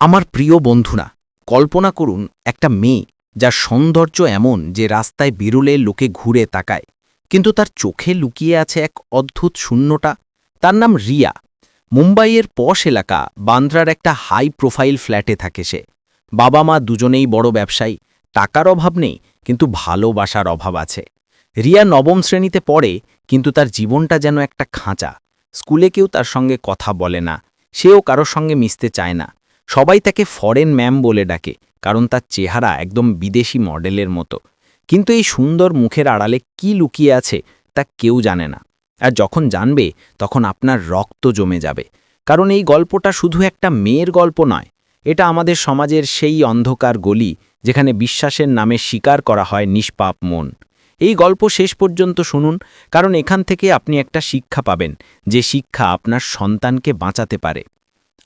আমার প্রিয় বন্ধুরা, কল্পনা করুন একটা মেয়ে যার সৌন্দর্য এমন যে রাস্তায় বিরুলে লোকে ঘুরে তাকায়, কিন্তু তার চোখে লুকিয়ে আছে এক অদ্ভুত শূন্যটা তার নাম রিয়া। মুম্বাইয়ের পশ এলাকা বান্দ্রার একটা হাই প্রোফাইল ফ্ল্যাটে থাকে সে। বাবা মা দুজনেই বড় ব্যবসায়ী, টাকার অভাব নেই, কিন্তু ভালোবাসার অভাব আছে। রিয়া নবম শ্রেণীতে পড়ে, কিন্তু তার জীবনটা যেন একটা খাঁচা। স্কুলে কেউ তার সঙ্গে কথা বলে না, সেও কারোর সঙ্গে মিশতে চায় না। সবাই তাকে ফরেন ম্যাম বলে ডাকে, কারণ তার চেহারা একদম বিদেশি মডেলের মতো। কিন্তু এই সুন্দর মুখের আড়ালে কি লুকিয়ে আছে, তা কেউ জানে না। আর যখন জানবে, তখন আপনার রক্ত জমে যাবে। কারণ এই গল্পটা শুধু একটা মেয়ের গল্প নয়, এটা আমাদের সমাজের সেই অন্ধকার গলি, যেখানে বিশ্বাসের নামে স্বীকার করা হয় নিষ্পাপ মন। এই গল্প শেষ পর্যন্ত শুনুন, কারণ এখান থেকে আপনি একটা শিক্ষা পাবেন, যে শিক্ষা আপনার সন্তানকে বাঁচাতে পারে।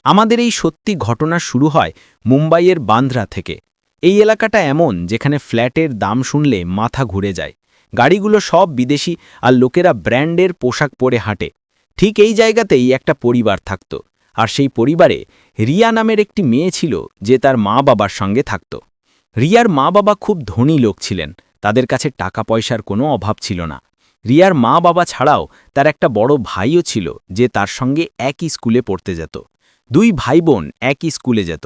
আমাদের এই সত্যি ঘটনা শুরু হয় মুম্বাইয়ের বান্দ্রা থেকে। এই এলাকাটা এমন যেখানে ফ্ল্যাটের দাম শুনলে মাথা ঘুরে যায়। গাড়িগুলো সব বিদেশি আর লোকেরা ব্র্যান্ডের পোশাক পরে হাঁটে। ঠিক এই জায়গাতেই একটা পরিবার থাকত। আর সেই পরিবারে রিয়া নামের একটি মেয়ে ছিল যে তার মা বাবার সঙ্গে থাকত। রিয়ার মা বাবা খুব ধনী লোক ছিলেন, তাদের কাছে টাকা পয়সার কোনো অভাব ছিল না। রিয়ার মা বাবা ছাড়াও তার একটা বড় ভাইও ছিল যে তার সঙ্গে একই স্কুলে পড়তে যেত। দুই ভাই বোন একই স্কুলে যেত।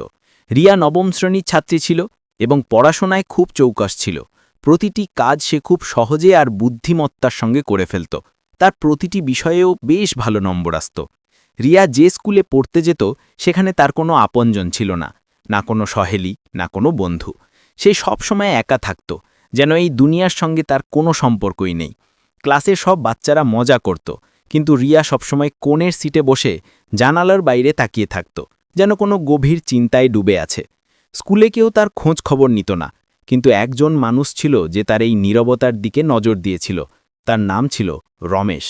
রিয়া নবম শ্রেণির ছাত্রী ছিল এবং পড়াশোনায় খুব চৌকস ছিল। প্রতিটি কাজ সে খুব সহজে আর বুদ্ধিমত্তার সঙ্গে করে ফেলত। তার প্রতিটি বিষয়েও বেশ ভালো নম্বর আসত। রিয়া যে স্কুলে পড়তে যেত, সেখানে তার কোনো আপনজন ছিল না না কোনো সহেলি, না কোনো বন্ধু। সে সবসময় একা থাকত, যেন এই দুনিয়ার সঙ্গে তার কোনো সম্পর্কই নেই। ক্লাসে সব বাচ্চারা মজা করত কিন্তু রিয়া সবসময় কোণের সিটে বসে জানালার বাইরে তাকিয়ে থাকত, যেন কোনো গভীর চিন্তায় ডুবে আছে। স্কুলে কেউ তার খোঁজ খবর নিত না, কিন্তু একজন মানুষ ছিল যে তার এই নীরবতার দিকে নজর দিয়েছিল। তার নাম ছিল রমেশ।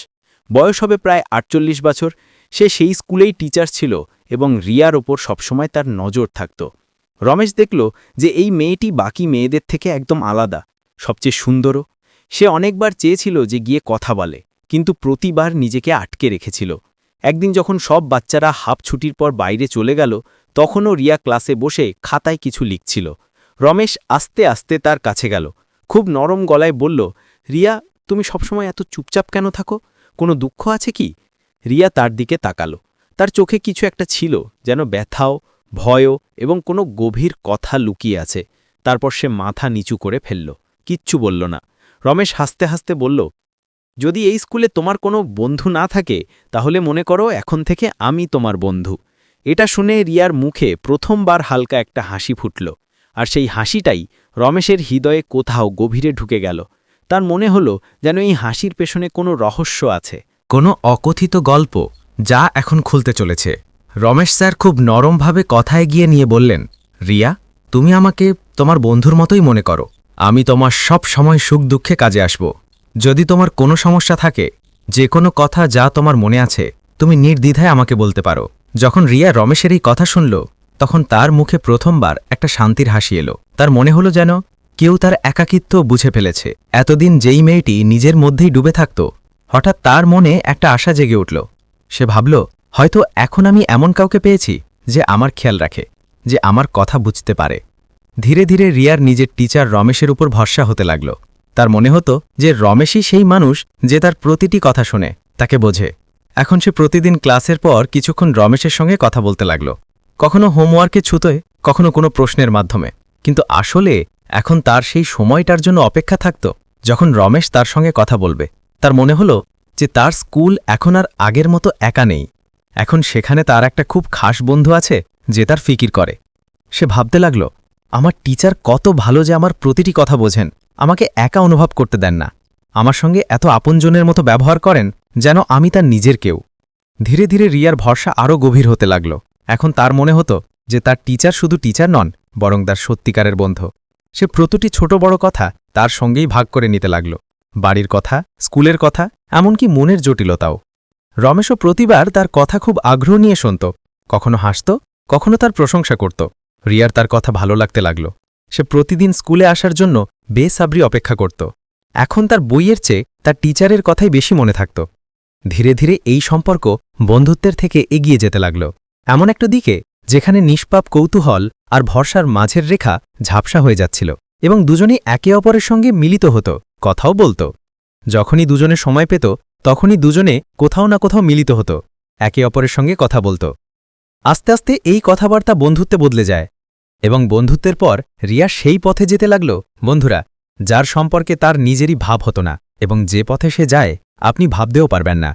বয়স হবে প্রায় আটচল্লিশ বছর, সে সেই স্কুলেই টিচার ছিল এবং রিয়ার ওপর সবসময় তার নজর থাকত। রমেশ দেখল যে এই মেয়েটি বাকি মেয়েদের থেকে একদম আলাদা, সবচেয়ে সুন্দরও। সে অনেকবার চেয়েছিল যে গিয়ে কথা বলে। কিন্তু প্রতিবার নিজেকে আটকে রেখেছিল। একদিন যখন সব বাচ্চারা হাফ ছুটির পর বাইরে চলে গেল, তখনও রিয়া ক্লাসে বসে খাতায় কিছু লিখছিল। রমেশ আস্তে আস্তে তার কাছে গেল। খুব নরম গলায় বলল, রিয়া, তুমি সবসময় এত চুপচাপ কেন থাকো? কোনো দুঃখ আছে কি? রিয়া তার দিকে তাকালো। তার চোখে কিছু একটা ছিল, যেন ব্যথাও, ভয়ও এবং কোনো গভীর কথা লুকিয়ে আছে। তারপর সে মাথা নিচু করে ফেলল। কিচ্ছু বলল না। রমেশ হাসতে হাসতে বলল যদি এই স্কুলে তোমার কোনো বন্ধু না থাকে, তাহলে মনে করো এখন থেকে আমি তোমার বন্ধু। এটা শুনে রিয়ার মুখে প্রথমবার হালকা একটা হাসি ফুটল। আর সেই হাসিটাই রমেশের হৃদয়ে কোথাও গভীরে ঢুকে গেল। তার মনে হল যেন এই হাসির পেছনে কোনো রহস্য আছে। কোনো অকথিত গল্প যা এখন খুলতে চলেছে। রমেশ স্যার খুব নরমভাবে কথায় গিয়ে নিয়ে বললেন, রিয়া, তুমি আমাকে তোমার বন্ধুর মতোই মনে করো। আমি তোমার সব সময় সুখ দুঃখে কাজে আসব। যদি তোমার কোনো সমস্যা থাকে, যে কোনো কথা যা তোমার মনে আছে, তুমি নির্দ্বিধায় আমাকে বলতে পারো। যখন রিয়া রমেশের এই কথা শুনল, তখন তার মুখে প্রথমবার একটা শান্তির হাসি এলো। তার মনে হলো যেন কেউ তার একাকিত্ব বুঝে ফেলেছে। এতদিন যেই মেয়েটি নিজের মধ্যেই ডুবে থাকত, হঠাৎ তার মনে একটা আশা জেগে উঠল। সে ভাবল, হয়তো এখন আমি এমন কাউকে পেয়েছি যে আমার খেয়াল রাখে, যে আমার কথা বুঝতে পারে। ধীরে ধীরে রিয়ার নিজের টিচার রমেশের উপর ভরসা হতে লাগল। তার মনে হতো যে রমেশই সেই মানুষ যে তার প্রতিটি কথা শোনে, তাকে বোঝে। এখন সে প্রতিদিন ক্লাসের পর কিছুক্ষণ রমেশের সঙ্গে কথা বলতে লাগল। কখনো হোমওয়ার্কে ছুতোয়, কখনো কোনো প্রশ্নের মাধ্যমে। কিন্তু আসলে এখন তার সেই সময়টার জন্য অপেক্ষা থাকত যখন রমেশ তার সঙ্গে কথা বলবে। তার মনে হলো যে তার স্কুল এখন আর আগের মতো একা নেই। এখন সেখানে তার একটা খুব খাস বন্ধু আছে যে তার ফিকির করে। সে ভাবতে লাগল, আমার টিচার কত ভালো যে আমার প্রতিটি কথা বোঝেন। আমাকে একা অনুভব করতে দেন না। আমার সঙ্গে এত আপনজনের মতো ব্যবহার করেন যেন আমি তার নিজের কেউ। ধীরে ধীরে রিয়ার ভরসা আরও গভীর হতে লাগল। এখন তার মনে হতো যে তার টিচার শুধু টিচার নন, বরং তার সত্যিকারের বন্ধু। সে প্রতিটি ছোট বড় কথা তার সঙ্গেই ভাগ করে নিতে লাগল। বাড়ির কথা, স্কুলের কথা, এমনকি মনের জটিলতাও। রমেশও প্রতিবার তার কথা খুব আগ্রহ নিয়ে শুনত। কখনো হাসত, কখনো তার প্রশংসা করত। রিয়ার তার কথা ভালো লাগতে লাগল। সে প্রতিদিন স্কুলে আসার জন্য বেসাবরি অপেক্ষা করত। এখন তার বইয়ের চেয়ে তার টিচারের কথাই বেশি মনে থাকত। ধীরে ধীরে এই সম্পর্ক বন্ধুত্বের থেকে এগিয়ে যেতে লাগল। এমন একটা দিকে যেখানে নিষ্পাপ কৌতূহল আর ভরসার মাঝের রেখা ঝাপসা হয়ে যাচ্ছিল এবং দুজনেই একে অপরের সঙ্গে মিলিত হতো, কথাও বলতো। যখনই দুজনে সময় পেত, তখনই দুজনে কোথাও না কোথাও মিলিত হতো, একে অপরের সঙ্গে কথা বলতো। আস্তে আস্তে এই কথাবার্তা বন্ধুত্বে বদলে যায়। এবং বন্ধুত্বের পর রিয়া সেই পথে যেতে লাগল, বন্ধুরা, যার সম্পর্কে তার নিজেরই ভাব হতো না, এবং যে পথে সে যায়, আপনি ভাবতেও পারবেন না।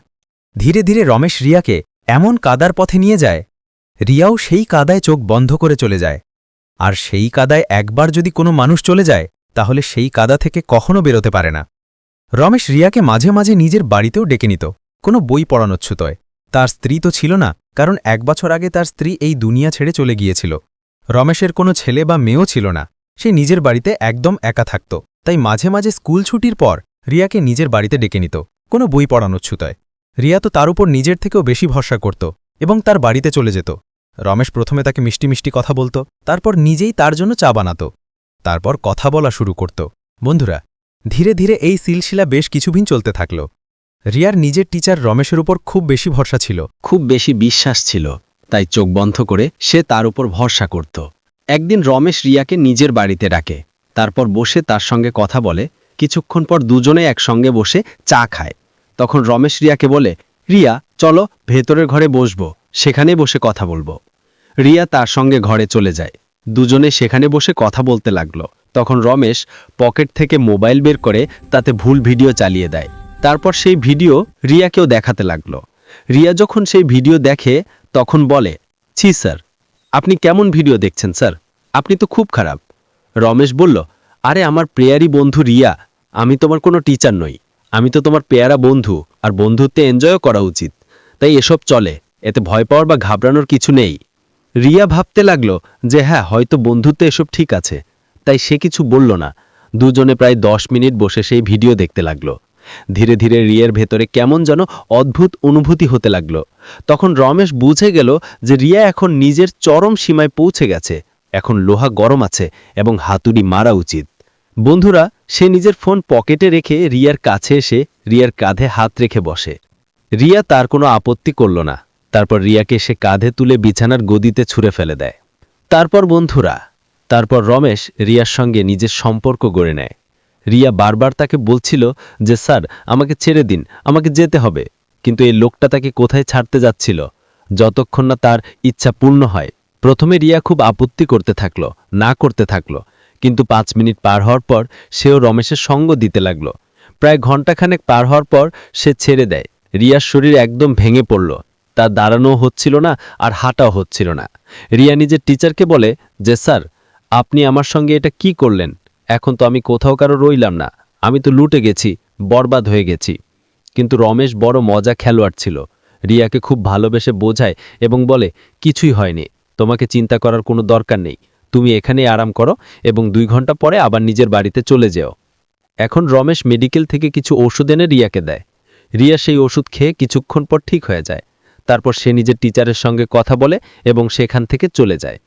ধীরে ধীরে রমেশ রিয়াকে এমন কাদার পথে নিয়ে যায়, রিয়াও সেই কাদায় চোখ বন্ধ করে চলে যায়। আর সেই কাদায় একবার যদি কোনো মানুষ চলে যায়, তাহলে সেই কাদা থেকে কখনো বেরোতে পারে না। রমেশ রিয়াকে মাঝে মাঝে নিজের বাড়িতেও ডেকে নিত, কোনো বই পড়ানোচ্ছুতয় তার স্ত্রী তো ছিল না, কারণ এক বছর আগে তার স্ত্রী এই দুনিয়া ছেড়ে চলে গিয়েছিল। রমেশের কোনো ছেলে বা মেয়েও ছিল না। সে নিজের বাড়িতে একদম একা থাকত। তাই মাঝে মাঝে স্কুল ছুটির পর রিয়াকে নিজের বাড়িতে ডেকে নিত। কোনো বই পড়ানোর পড়ানোচ্ছুতয় রিয়া তো তার উপর নিজের থেকেও বেশি ভরসা করত এবং তার বাড়িতে চলে যেত। রমেশ প্রথমে তাকে মিষ্টি মিষ্টি কথা বলতো, তারপর নিজেই তার জন্য চা বানাত। তারপর কথা বলা শুরু করত। বন্ধুরা, ধীরে ধীরে এই সিলশিলা বেশ কিছুদিন চলতে থাকল। রিয়ার নিজের টিচার রমেশের উপর খুব বেশি ভরসা ছিল। খুব বেশি বিশ্বাস ছিল। তাই চোখ বন্ধ করে সে তার উপর ভরসা করত। একদিন রমেশ রিয়াকে নিজের বাড়িতে ডাকে। তারপর বসে তার সঙ্গে কথা বলে। কিছুক্ষণ পর দুজনে একসঙ্গে বসে চা খায়। তখন রমেশ রিয়াকে বলে, রিয়া, চলো, ভেতরের ঘরে বসবো। সেখানে বসে কথা বলব। রিয়া তার সঙ্গে ঘরে চলে যায়। দুজনে সেখানে বসে কথা বলতে লাগল। তখন রমেশ পকেট থেকে মোবাইল বের করে তাতে ভুল ভিডিও চালিয়ে দেয়। তারপর সেই ভিডিও রিয়াকেও দেখাতে লাগল। রিয়া যখন সেই ভিডিও দেখে তখন বলে, ছি, স্যার, আপনি কেমন ভিডিও দেখছেন, স্যার? আপনি তো খুব খারাপ। রমেশ বলল, আরে, আমার প্রেয়ারি বন্ধু রিয়া, আমি তোমার কোনো টিচার নই। আমি তো তোমার পেয়ারা বন্ধু, আর বন্ধুত্বে এনজয়ও করা উচিত। তাই এসব চলে, এতে ভয় পাওয়ার বা ঘাবড়ানোর কিছু নেই। রিয়া ভাবতে লাগল যে হ্যাঁ হয়তো বন্ধুত্বে এসব ঠিক আছে। তাই সে কিছু বলল না। দুজনে প্রায় দশ মিনিট বসে সেই ভিডিও দেখতে লাগল। ধীরে ধীরে রিয়ের ভেতরে কেমন যেন অদ্ভুত অনুভূতি হতে লাগল। তখন রমেশ বুঝে গেল যে রিয়া এখন নিজের চরম সীমায় পৌঁছে গেছে। এখন লোহা গরম আছে এবং হাতুড়ি মারা উচিত। বন্ধুরা, সে নিজের ফোন পকেটে রেখে রিয়ার কাছে এসে রিয়ার কাঁধে হাত রেখে বসে। রিয়া তার কোনো আপত্তি করল না। তারপর রিয়াকে সে কাঁধে তুলে বিছানার গদিতে ছুঁড়ে ফেলে দেয়। তারপর বন্ধুরা, তারপর রমেশ রিয়ার সঙ্গে নিজের সম্পর্ক গড়ে নেয়। রিয়া বারবার তাকে বলছিল যে, স্যার, আমাকে ছেড়ে দিন, আমাকে যেতে হবে। কিন্তু এই লোকটা তাকে কোথায় ছাড়তে যাচ্ছিল? যতক্ষণ না তার ইচ্ছা পূর্ণ হয়। প্রথমে রিয়া খুব আপত্তি করতে থাকল, না করতে থাকল। কিন্তু পাঁচ মিনিট পার হওয়ার পর সেও রমেশের সঙ্গ দিতে লাগল। প্রায় ঘণ্টাখানেক পার হওয়ার পর সে ছেড়ে দেয়। রিয়ার শরীর একদম ভেঙে পড়ল। তার দাঁড়ানোও হচ্ছিল না আর হাঁটাও হচ্ছিল না। রিয়া নিজের টিচারকে বলে যে, স্যার, আপনি আমার সঙ্গে এটা কি করলেন? এখন তো আমি কোথাও কারও রইলাম না। আমি তো লুটে গেছি, বরবাদ হয়ে গেছি। কিন্তু রমেশ বড় মজা খেলোয়াড় ছিল। রিয়াকে খুব ভালোবেসে বোঝায় এবং বলে, কিছুই হয়নি। তোমাকে চিন্তা করার কোনো দরকার নেই। তুমি এখানেই আরাম করো এবং দুই ঘণ্টা পরে আবার নিজের বাড়িতে চলে যেও। এখন রমেশ মেডিকেল থেকে কিছু ওষুধ এনে রিয়াকে দেয়। রিয়া সেই ওষুধ খেয়ে কিছুক্ষণ পর ঠিক হয়ে যায়। তারপর সে নিজের টিচারের সঙ্গে কথা বলে এবং সেখান থেকে চলে যায়।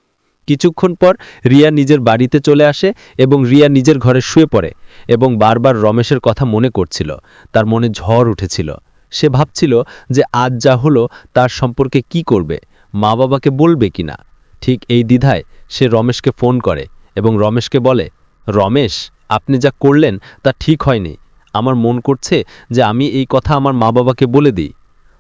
কিছুক্ষণ পর রিয়া নিজের বাড়িতে চলে আসে এবং রিয়া নিজের ঘরে শুয়ে পড়ে এবং বারবার রমেশের কথা মনে করছিল। তার মনে ঝড় উঠেছিল। সে ভাবছিল যে আজ যা হলো তার সম্পর্কে কি করবে, মা বাবাকে বলবে কিনা। ঠিক এই দ্বিধায় সে রমেশকে ফোন করে এবং রমেশকে বলে, রমেশ, আপনি যা করলেন তা ঠিক হয়নি। আমার মন করছে যে আমি এই কথা আমার মা বাবাকে বলে দিই।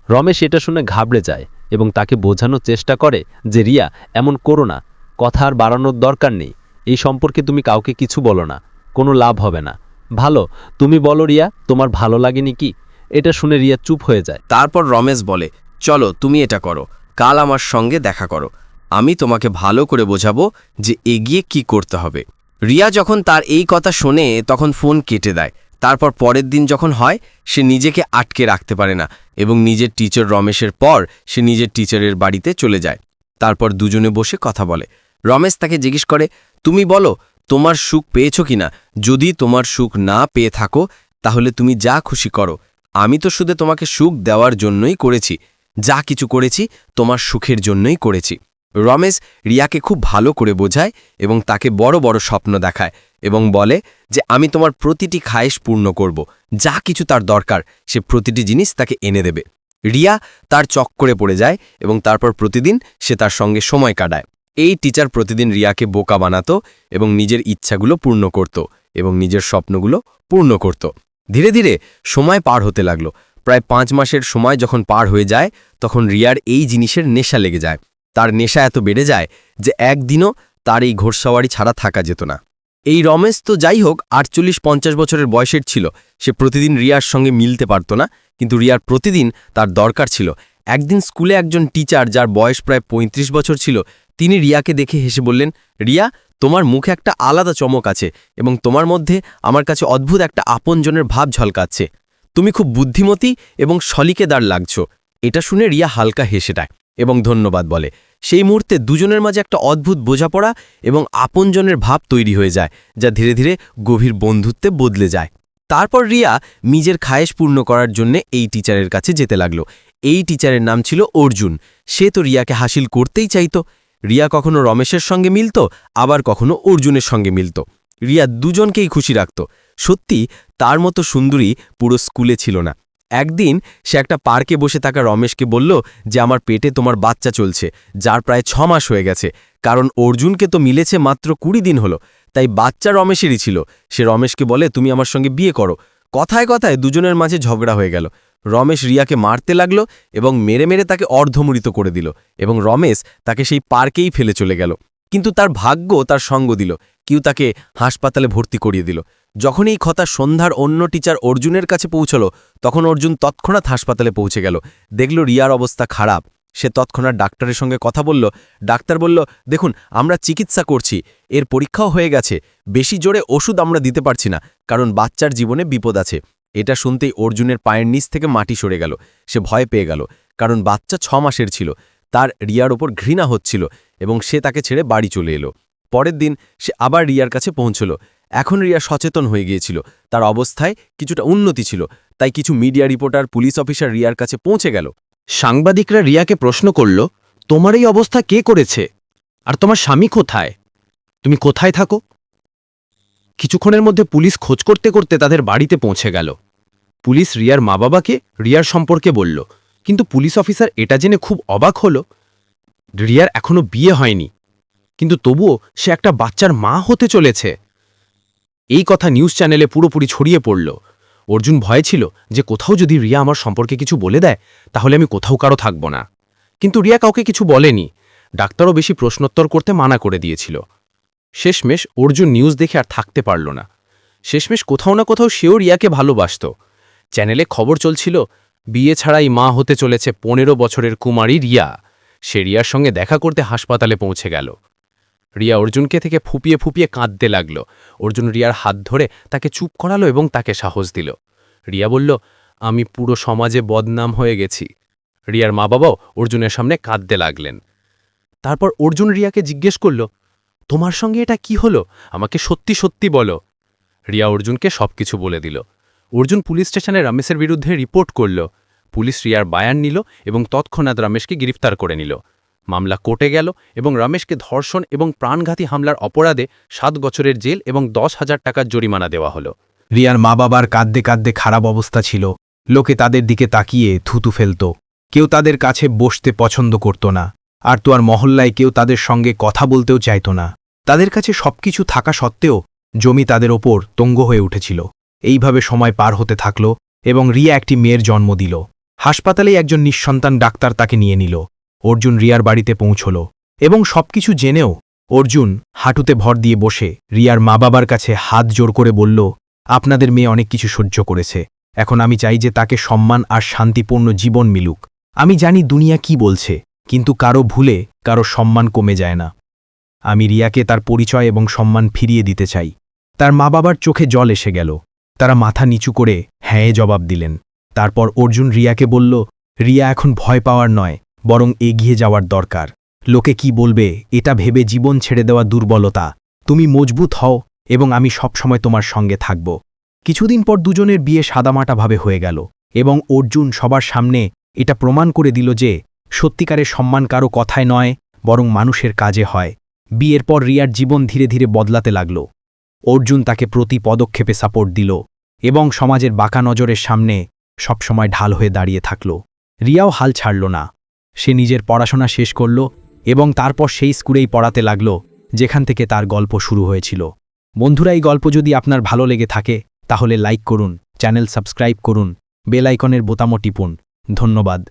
রমেশ এটা শুনে ঘাবড়ে যায় এবং তাকে বোঝানোর চেষ্টা করে যে রিয়া এমন করো না। কথা আর বাড়ানোর দরকার নেই। এই সম্পর্কে তুমি কাউকে কিছু বলো না। কোনো লাভ হবে না। ভালো, তুমি বলো রিয়া, তোমার ভালো লাগেনি কি? এটা শুনে রিয়া চুপ হয়ে যায়। তারপর রমেশ বলে, চলো, তুমি এটা করো। কাল আমার সঙ্গে দেখা করো। আমি তোমাকে ভালো করে বোঝাবো যে এগিয়ে কি করতে হবে। রিয়া যখন তার এই কথা শোনে, তখন ফোন কেটে দেয়। তারপর পরের দিন যখন হয়, সে নিজেকে আটকে রাখতে পারে না এবং নিজের টিচার রমেশের পর সে নিজের টিচারের বাড়িতে চলে যায়। তারপর দুজনে বসে কথা বলে। রমেশ তাকে জিজ্ঞেস করে, তুমি বলো, তোমার সুখ পেয়েছ কিনা? যদি তোমার সুখ না পেয়ে থাকো, তাহলে তুমি যা খুশি করো। আমি তো শুধু তোমাকে সুখ দেওয়ার জন্যই করেছি। যা কিছু করেছি, তোমার সুখের জন্যই করেছি। রমেশ রিয়াকে খুব ভালো করে বোঝায় এবং তাকে বড় বড় স্বপ্ন দেখায় এবং বলে যে, আমি তোমার প্রতিটি খায়েশ পূর্ণ করব। যা কিছু তার দরকার, সে প্রতিটি জিনিস তাকে এনে দেবে। রিয়া তার চক্করে পড়ে যায় এবং তারপর প্রতিদিন সে তার সঙ্গে সময় কাটায়। এই টিচার প্রতিদিন রিয়াকে বোকা বানাতো এবং নিজের ইচ্ছাগুলো পূর্ণ করত এবং নিজের স্বপ্নগুলো পূর্ণ করত। ধীরে ধীরে সময় পার হতে লাগল। প্রায় পাঁচ মাসের সময় যখন পার হয়ে যায়, তখন রিয়ার এই জিনিসের নেশা লেগে যায়। তার নেশা এত বেড়ে যায় যে একদিনও তার এই ঘোড়সাওয়ারি ছাড়া থাকা যেত না। এই রমেশ তো যাই হোক, আটচল্লিশ পঞ্চাশ বছরের বয়সের ছিল। সে প্রতিদিন রিয়ার সঙ্গে মিলতে পারত না, কিন্তু রিয়ার প্রতিদিন তার দরকার ছিল। একদিন স্কুলে একজন টিচার, যার বয়স প্রায় ৩৫ বছর ছিল তিনি রিয়াকে দেখে হেসে বললেন, রিয়া, তোমার মুখে একটা আলাদা চমক আছে এবং তোমার মধ্যে আমার কাছে অদ্ভুত একটা আপনজনের ভাব ঝলকাচ্ছে। তুমি খুব বুদ্ধিমতী এবং সলিকেদার লাগছো। এটা শুনে রিয়া হালকা হেসে দেয় এবং ধন্যবাদ বলে। সেই মুহূর্তে দুজনের মাঝে একটা অদ্ভুত বোঝাপড়া এবং আপনজনের ভাব তৈরি হয়ে যায়, যা ধীরে ধীরে গভীর বন্ধুত্বে বদলে যায়। তারপর রিয়া নিজের খায়েশ পূর্ণ করার জন্য এই টিচারের কাছে যেতে লাগল। এই টিচারের নাম ছিল অর্জুন। সে তো রিয়াকে হাসিল করতেই চাইতো। রিয়া কখনো রমেশের সঙ্গে মিলত, আবার কখনো অর্জুনের সঙ্গে মিলত। রিয়া দুজনকেই খুশি রাখত। সত্যি, তার মতো সুন্দরী পুরো স্কুলে ছিল না। একদিন সে একটা পার্কে বসে থাকা রমেশকে বলল যে, আমার পেটে তোমার বাচ্চা চলছে, যার প্রায় ছ মাস হয়ে গেছে। কারণ অর্জুনকে তো মিলেছে মাত্র কুড়ি দিন হলো, তাই বাচ্চা রমেশেরই ছিল। সে রমেশকে বলে, তুমি আমার সঙ্গে বিয়ে করো। কথায় কথায় দুজনের মাঝে ঝগড়া হয়ে গেল। রমেশ রিয়াকে মারতে লাগল এবং মেরে মেরে তাকে অর্ধমূরিত করে দিল এবং রমেশ তাকে সেই পার্কেই ফেলে চলে গেল। কিন্তু তার ভাগ্য তার সঙ্গ দিল। কেউ তাকে হাসপাতালে ভর্তি করিয়ে দিল। যখন এই কথা সন্ধ্যার অন্য টিচার অর্জুনের কাছে পৌঁছল, তখন অর্জুন তৎক্ষণাৎ হাসপাতালে পৌঁছে গেল। দেখল রিয়ার অবস্থা খারাপ। সে তৎক্ষণাৎ ডাক্তারের সঙ্গে কথা বলল। ডাক্তার বলল, দেখুন, আমরা চিকিৎসা করছি। এর পরীক্ষাও হয়ে গেছে। বেশি জোরে ওষুধ আমরা দিতে পারছি না, কারণ বাচ্চার জীবনে বিপদ আছে। এটা শুনতেই অর্জুনের পায়ের নিচ থেকে মাটি সরে গেল। সে ভয় পেয়ে গেল, কারণ বাচ্চা ছ মাসের ছিল। তার রিয়ার ওপর ঘৃণা হচ্ছিল এবং সে তাকে ছেড়ে বাড়ি চলে এলো। পরের দিন সে আবার রিয়ার কাছে পৌঁছল। এখন রিয়া সচেতন হয়ে গিয়েছিল। তার অবস্থায় কিছুটা উন্নতি ছিল, তাই কিছু মিডিয়া রিপোর্টার, পুলিশ অফিসার রিয়ার কাছে পৌঁছে গেল। সাংবাদিকরা রিয়াকে প্রশ্ন করল, তোমার এই অবস্থা কে করেছে? আর তোমার স্বামী কোথায়? তুমি কোথায় থাকো? কিছুক্ষণের মধ্যে পুলিশ খোঁজ করতে করতে তাদের বাড়িতে পৌঁছে গেল। পুলিশ রিয়ার মা বাবাকে রিয়ার সম্পর্কে বলল, কিন্তু পুলিশ অফিসার এটা জেনে খুব অবাক হল। রিয়ার এখনও বিয়ে হয়নি, কিন্তু তবুও সে একটা বাচ্চার মা হতে চলেছে। এই কথা নিউজ চ্যানেলে পুরোপুরি ছড়িয়ে পড়ল। অর্জুন ভয় ছিল যে কোথাও যদি রিয়া আমার সম্পর্কে কিছু বলে দেয়, তাহলে আমি কোথাও কারও থাকব না। কিন্তু রিয়া কাউকে কিছু বলেনি। ডাক্তারও বেশি প্রশ্নোত্তর করতে মানা করে দিয়েছিল। শেষমেশ অর্জুন নিউজ দেখে আর থাকতে পারল না। শেষমেশ কোথাও না কোথাও সেও রিয়াকে ভালোবাসত। চ্যানেলে খবর চলছিল, বিয়ে ছাড়াই মা হতে চলেছে পনেরো বছরের কুমারী রিয়া। সে রিয়ার সঙ্গে দেখা করতে হাসপাতালে পৌঁছে গেল। রিয়া অর্জুনকে থেকে ফুপিয়ে ফুপিয়ে কাঁদতে লাগল। অর্জুন রিয়ার হাত ধরে তাকে চুপ করালো এবং তাকে সাহস দিল। রিয়া বলল, আমি পুরো সমাজে বদনাম হয়ে গেছি। রিয়ার মা বাবাও অর্জুনের সামনে কাঁদতে লাগলেন। তারপর অর্জুন রিয়াকে জিজ্ঞেস করল, তোমার সঙ্গে এটা কি হলো? আমাকে সত্যি সত্যি বলো। রিয়া অর্জুনকে সবকিছু বলে দিল। অর্জুন পুলিশ স্টেশনে রমেশের বিরুদ্ধে রিপোর্ট করল। পুলিশ রিয়ার বায়ান নিল এবং তৎক্ষণাৎ রমেশকে গ্রেফতার করে নিল। মামলা কোর্টে গেল এবং রমেশকে ধর্ষণ এবং প্রাণঘাতী হামলার অপরাধে সাত বছরের জেল এবং দশ হাজার টাকার জরিমানা দেওয়া হলো। রিয়ার মা বাবার কাঁদতে কাঁদতে খারাপ অবস্থা ছিল। লোকে তাদের দিকে তাকিয়ে থুতু ফেলত। কেউ তাদের কাছে বসতে পছন্দ করত না। আর তো আর মহল্লায় কেউ তাদের সঙ্গে কথা বলতেও চাইত না। তাদের কাছে সবকিছু থাকা সত্ত্বেও জমি তাদের ওপর তঙ্গ হয়ে উঠেছিল। এইভাবে সময় পার হতে থাকল এবং রিয়া একটি মেয়ের জন্ম দিল। হাসপাতালেই একজন নিঃসন্তান ডাক্তার তাকে নিয়ে নিল। অর্জুন রিয়ার বাড়িতে পৌঁছল এবং সবকিছু জেনেও অর্জুন হাঁটুতে ভর দিয়ে বসে রিয়ার মা বাবার কাছে হাত জোর করে বলল, আপনাদের মেয়ে অনেক কিছু সহ্য করেছে। এখন আমি চাই যে তাকে সম্মান আর শান্তিপূর্ণ জীবন মিলুক। আমি জানি দুনিয়া কি বলছে, কিন্তু কারও ভুলে কারও সম্মান কমে যায় না। আমি রিয়াকে তার পরিচয় এবং সম্মান ফিরিয়ে দিতে চাই। তার মা বাবার চোখে জল এসে গেল। তারা মাথা নিচু করে হ্যাঁ জবাব দিলেন। তারপর অর্জুন রিয়াকে বলল, রিয়া এখন ভয় পাওয়ার নয়। বরং এগিয়ে যাওয়ার দরকার। লোকে কি বলবে, এটা ভেবে জীবন ছেড়ে দেওয়া দুর্বলতা। তুমি মজবুত হও এবং আমি সবসময় তোমার সঙ্গে থাকব। কিছুদিন পর দুজনের বিয়ে সাদামাটাভাবে হয়ে গেল এবং অর্জুন সবার সামনে এটা প্রমাণ করে দিল যে, সত্যিকারের সম্মান কারও কথায় নয়, বরং মানুষের কাজে হয়। বিয়ের পর রিয়ার জীবন ধীরে ধীরে বদলাতে লাগল। অর্জুন তাকে প্রতি পদক্ষেপে সাপোর্ট দিল এবং সমাজের বাঁকা নজরের সামনে সবসময় ঢাল হয়ে দাঁড়িয়ে থাকল। রিয়াও হাল ছাড়ল না। সে নিজের পড়াশোনা শেষ করল এবং তারপর সেই স্কুলেই পড়াতে লাগল, যেখান থেকে তার গল্প শুরু হয়েছিল। বন্ধুরা, এই গল্প যদি আপনার ভালো লেগে থাকে, তাহলে লাইক করুন, চ্যানেল সাবস্ক্রাইব করুন বেলাইকনের বোতামও টিপুন। ধন্যবাদ।